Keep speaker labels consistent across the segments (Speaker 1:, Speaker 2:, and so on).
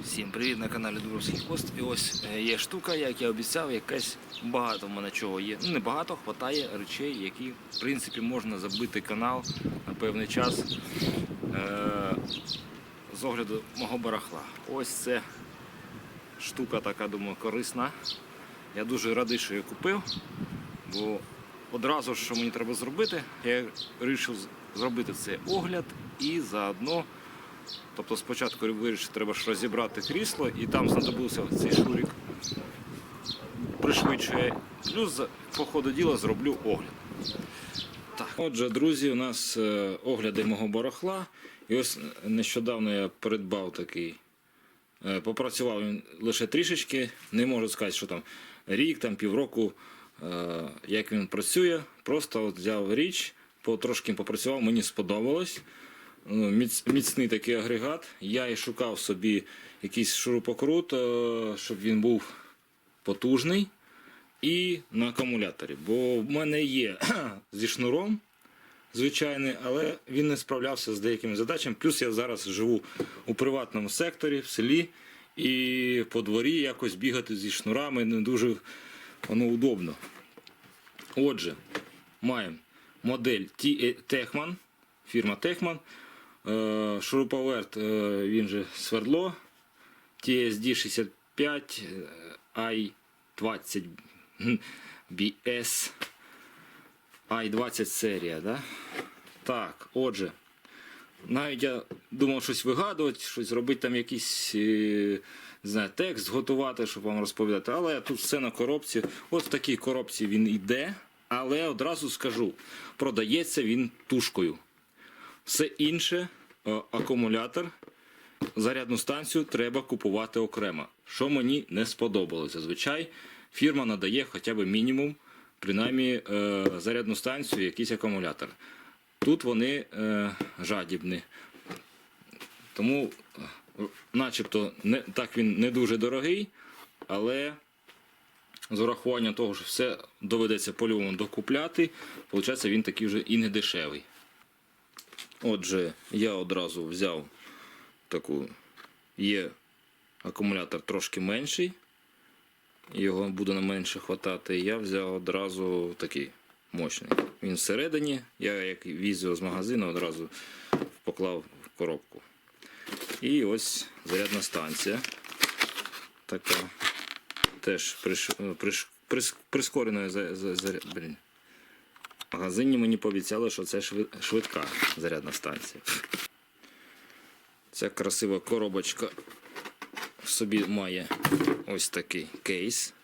Speaker 1: Всім привіт на каналі Дубровський Пост. І ось е, є штука, як я обіцяв, якась багато в мене чого є. Ну не багато, хватає речей, які в принципі можна забити канал на певний час е- з огляду мого барахла. Ось це штука така, думаю, корисна. Я дуже радий, що її купив, бо одразу що мені треба зробити, я вирішив зробити цей огляд і заодно. Тобто спочатку вирішив, треба ж розібрати крісло і там знадобився цей шурик. Пришвидшує. Плюс по ходу діла зроблю огляд. Так. Отже, друзі, у нас е, огляди мого барахла. І ось нещодавно я придбав такий. Е, Попрацював він лише трішечки. Не можу сказати, що там рік, там півроку, е, як він працює. Просто от взяв річ, потрошки попрацював, мені сподобалось. Ну, міц- міцний такий агрегат. Я і шукав собі якийсь шурупокрут, е, щоб він був потужний і на акумуляторі. Бо в мене є зі шнуром звичайний, але він не справлявся з деякими задачами. Плюс я зараз живу у приватному секторі, в селі, і по дворі якось бігати зі шнурами не дуже воно удобно. Отже, маємо модель Techman, фірма Techman. Е, Шуруповерт, е, він же свердло. TSD 65 е, i20 BS i20 серія. Да? Так, отже. Навіть я думав щось вигадувати, щось робити там якийсь е, не знаю, текст готувати, щоб вам розповідати. Але тут все на коробці. От в такій коробці він йде. Але одразу скажу, продається він тушкою. Все інше, е, акумулятор, зарядну станцію треба купувати окремо. Що мені не сподобалося. Зазвичай фірма надає хоча б мінімум, принаймні е, зарядну станцію, якийсь акумулятор. Тут вони е, жадібні. Тому, начебто, не, так він не дуже дорогий, але з урахуванням того, що все доведеться по-любому докупляти, виходить, він такий вже і не дешевий. Отже, я одразу взяв таку, є акумулятор трошки менший, його буде на менше хватати. Я взяв одразу такий мощний. Він всередині, я як віз його з магазину, одразу поклав в коробку. І ось зарядна станція. Така теж приш, приш, прис, прискореною за, за, за, блін. В магазині мені пообіцяли, що це швидка зарядна станція. Ця красива коробочка в собі має ось такий кейс.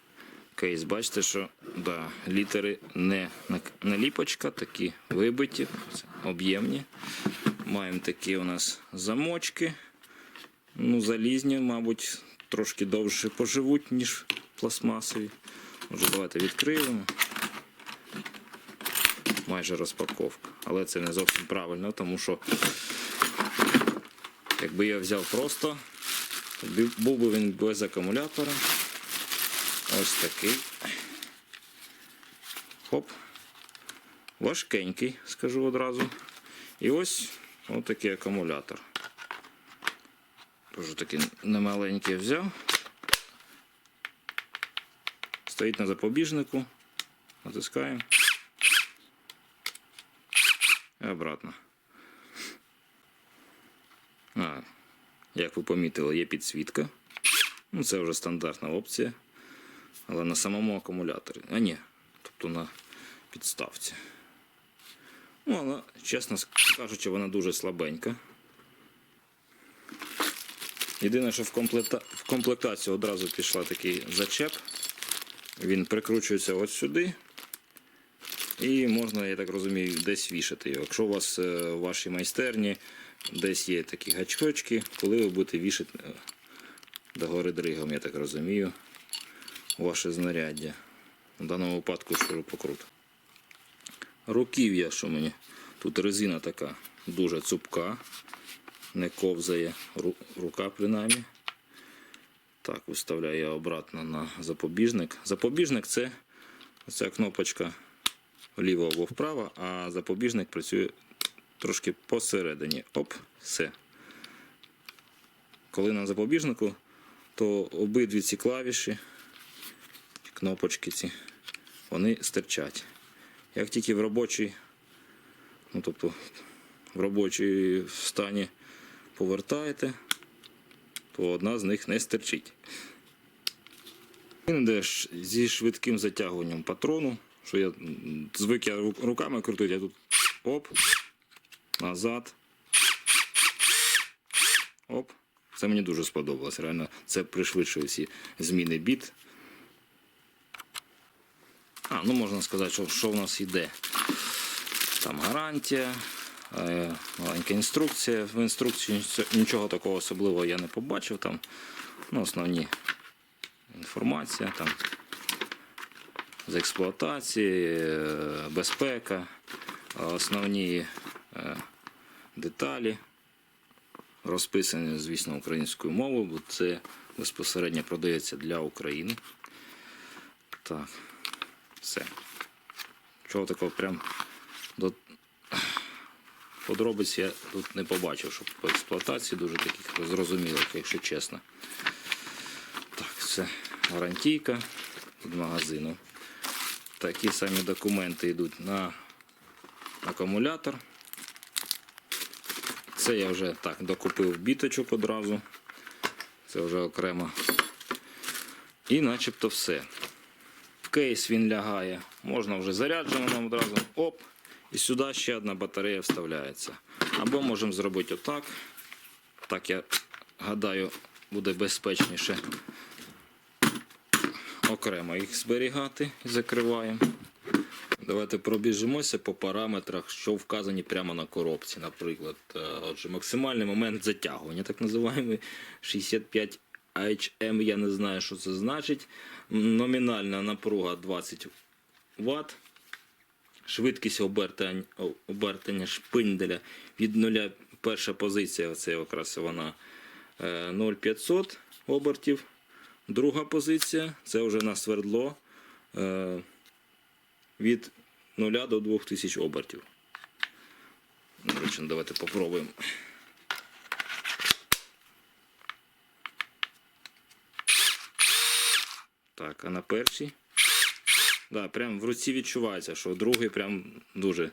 Speaker 1: Кейс, бачите, що да, літери не наліпочка, такі вибиті, об'ємні. Маємо такі у нас замочки. Ну, залізні, мабуть, трошки довше поживуть, ніж пластмасові. Може, давайте відкриємо. Майже розпаковка. Але це не зовсім правильно, тому що якби я взяв просто, то був би він без акумулятора. Ось такий. Хоп. Важкенький, скажу одразу. І ось ось такий акумулятор. Дуже такий немаленький взяв. Стоїть на запобіжнику. Натискаємо. І обратно. А, як ви помітили, є підсвітка. Ну, це вже стандартна опція. Але на самому акумуляторі. А ні, тобто на підставці. Ну, але, чесно кажучи, вона дуже слабенька. Єдине, що в, комплекта... в комплектацію одразу пішла такий зачеп. Він прикручується ось сюди. І можна, я так розумію, десь вішати його. Якщо у вас е, в вашій майстерні десь є такі гачкочки, коли ви будете вішати е, догори дригом, я так розумію, ваше знаряддя. В даному випадку шурупокрут. Руків'я, що мені. Тут резина така дуже цупка, не ковзає ру- рука принаймні. Так, виставляю я обратно на запобіжник. Запобіжник це ця кнопочка вліво або вправо, а запобіжник працює трошки посередині. Оп, все. коли на запобіжнику, то обидві ці клавіші, кнопочки ці, вони стирчать. Як тільки в робочій, ну тобто в робочій стані повертаєте, то одна з них не стирчить. Він йде зі швидким затягуванням патрону, що я звик я руками крутити, я тут оп, назад. Оп. Це мені дуже сподобалось. Реально, це пришвидшує всі зміни біт. А, ну можна сказати, що, що в нас йде. Там гарантія, е, маленька інструкція. В інструкції нічого такого особливого я не побачив. Там ну, основні інформація там, з експлуатації, е, безпека, основні е, деталі, розписані, звісно, українською мовою, бо це безпосередньо продається для України. Так, все. Чого такого прям до подробиць я тут не побачив, щоб по експлуатації дуже таких зрозумілих, якщо чесно. Так, це гарантійка від магазину. Такі самі документи йдуть на акумулятор. Це я вже так докупив біточок одразу. Це вже окремо. І начебто все. В кейс він лягає. Можна вже зарядженим одразу. Оп. І сюди ще одна батарея вставляється. Або можемо зробити отак. Так я гадаю, буде безпечніше окремо їх зберігати закриваємо. Давайте пробіжимося по параметрах, що вказані прямо на коробці. Наприклад, Е, отже, максимальний момент затягування, так називаємо 65 HM, я не знаю, що це значить. Номінальна напруга 20 Вт. Швидкість обертання, обертання шпинделя від нуля. Перша позиція, це якраз вона е, 0,500 обертів. Друга позиція це вже на свердло е, від 0 до 2000 обертів. До речі, ну, давайте попробуємо. Так, а на першій. Да, прям в руці відчувається, що другий прям дуже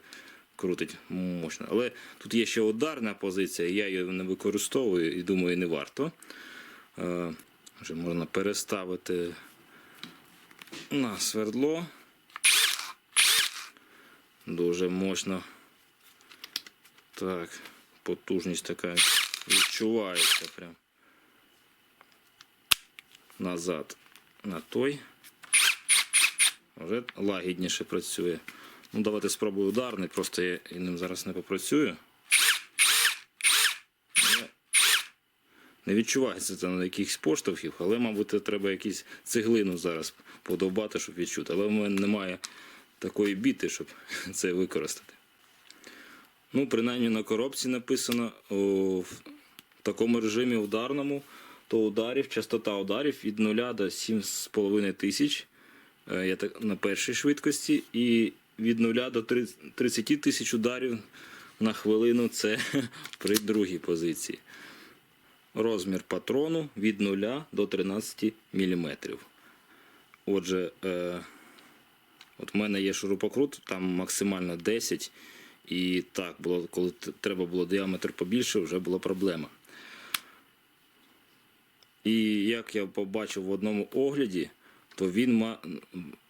Speaker 1: крутить мощно. Але тут є ще ударна позиція, я її не використовую і думаю, не варто. Вже можна переставити на свердло. Дуже мощно. Так, потужність така відчувається прям. Назад на той. Вже лагідніше працює. Ну, давайте спробую ударний, просто я ним зараз не попрацюю. Не відчувається це на якихось поштовхів, але, мабуть, треба якісь цеглину зараз подовбати, щоб відчути. Але в мене немає такої біти, щоб це використати. Ну, принаймні на коробці написано в такому режимі ударному, то ударів, частота ударів від 0 до 7,5 тисяч е, я так, на першій швидкості, і від 0 до 30 тисяч ударів на хвилину це при другій позиції. Розмір патрону від 0 до 13 мм. Отже, е, от в мене є шурупокрут, там максимально 10. І так, було, коли треба було діаметр побільше, вже була проблема. І як я побачив в одному огляді, то він ма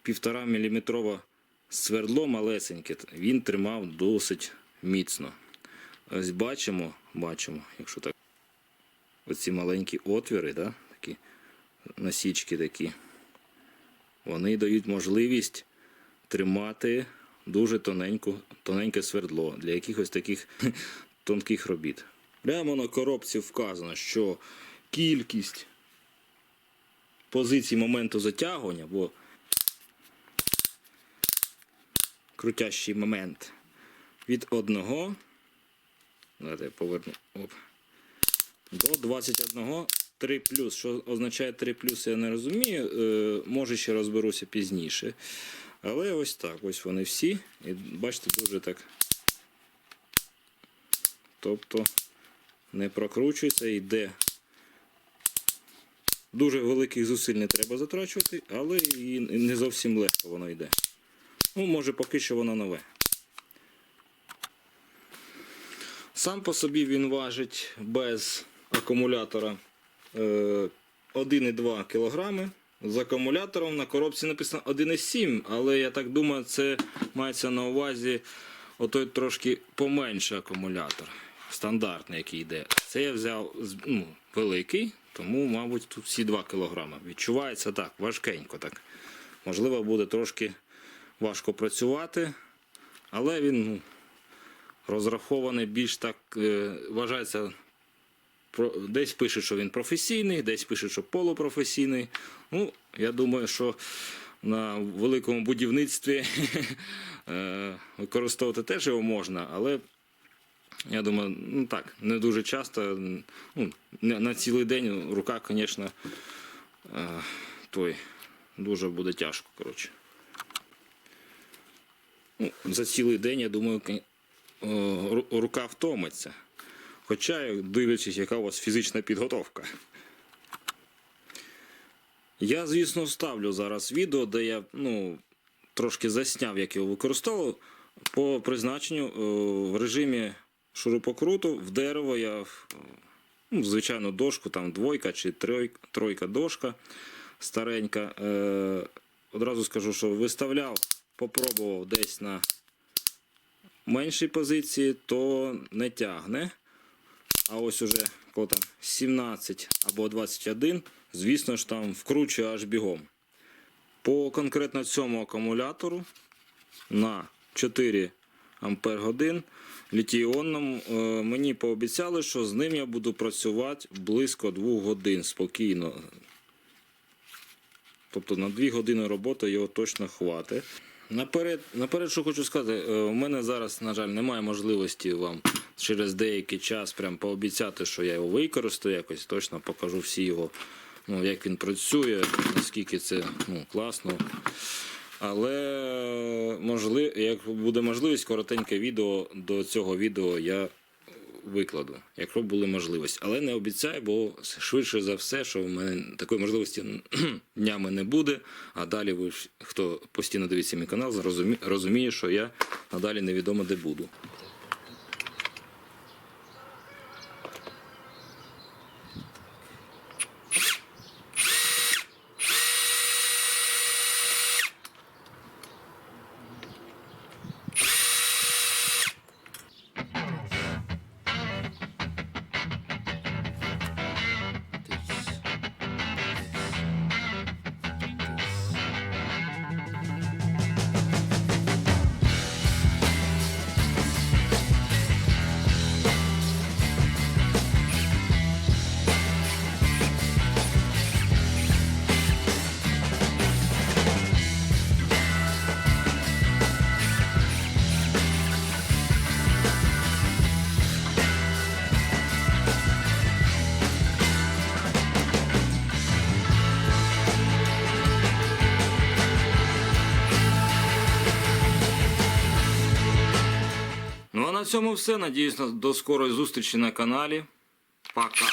Speaker 1: півтора міліметрове свердло малесеньке, він тримав досить міцно. Ось бачимо, бачимо, якщо так. Оці маленькі отвіри, да, такі насічки такі, вони дають можливість тримати дуже тоненьку, тоненьке свердло для якихось таких тонких робіт. Прямо на коробці вказано, що кількість позицій моменту затягування, бо крутящий момент від 1 Давайте я поверну. Оп. До 21 3 плюс. Що означає 3 плюс, я не розумію. Е, може ще розберуся пізніше. Але ось так, ось вони всі. І бачите, дуже так. Тобто не прокручується, йде Дуже великих зусиль не треба затрачувати, але і не зовсім легко воно йде. Ну, може, поки що воно нове. Сам по собі він важить без акумулятора е, 1,2 кг. З акумулятором на коробці написано 1,7, але я так думаю, це мається на увазі отой трошки поменше акумулятор. Стандартний, який йде. Це я взяв ну, великий, тому, мабуть, тут всі 2 кг. Відчувається так, важкенько так. Можливо, буде трошки важко працювати, але він ну, розрахований більш так, е, вважається, десь пише, що він професійний, десь пише, що полупрофесійний. Ну, я думаю, що на великому будівництві е, використовувати теж його можна, але я думаю, ну так, не дуже часто. Ну, на цілий день рука, звісно, е, той дуже буде тяжко, коротше. Ну, за цілий день, я думаю, ру- рука втомиться. Хоча, дивлячись, яка у вас фізична підготовка. Я, звісно, вставлю зараз відео, де я ну, трошки засняв, як його використовував. По призначенню в режимі шурупокруту в дерево я ну, звичайно дошку, там двойка чи тройка, тройка дошка старенька. Е, одразу скажу, що виставляв, попробував десь на меншій позиції, то не тягне. А ось уже там 17 або 21, звісно ж там вкручує аж бігом. По конкретно цьому акумулятору на 4 ампер годин літій-іонному е, мені пообіцяли, що з ним я буду працювати близько 2 годин спокійно. Тобто на 2 години роботи його точно хватить. Наперед, наперед, що хочу сказати, е, у мене зараз, на жаль, немає можливості вам через деякий час прям пообіцяти, що я його використаю, якось точно покажу всі його, ну, як він працює, наскільки це ну, класно. Але можливо, як буде можливість, коротеньке відео до цього відео я викладу, якщо були можливості. Але не обіцяю, бо швидше за все, що в мене такої можливості днями не буде. А далі ви хто постійно дивиться мій канал, розуміє, що я надалі невідомо де буду. Цьому все. Надіюсь на- до скорої зустрічі на каналі. Пока.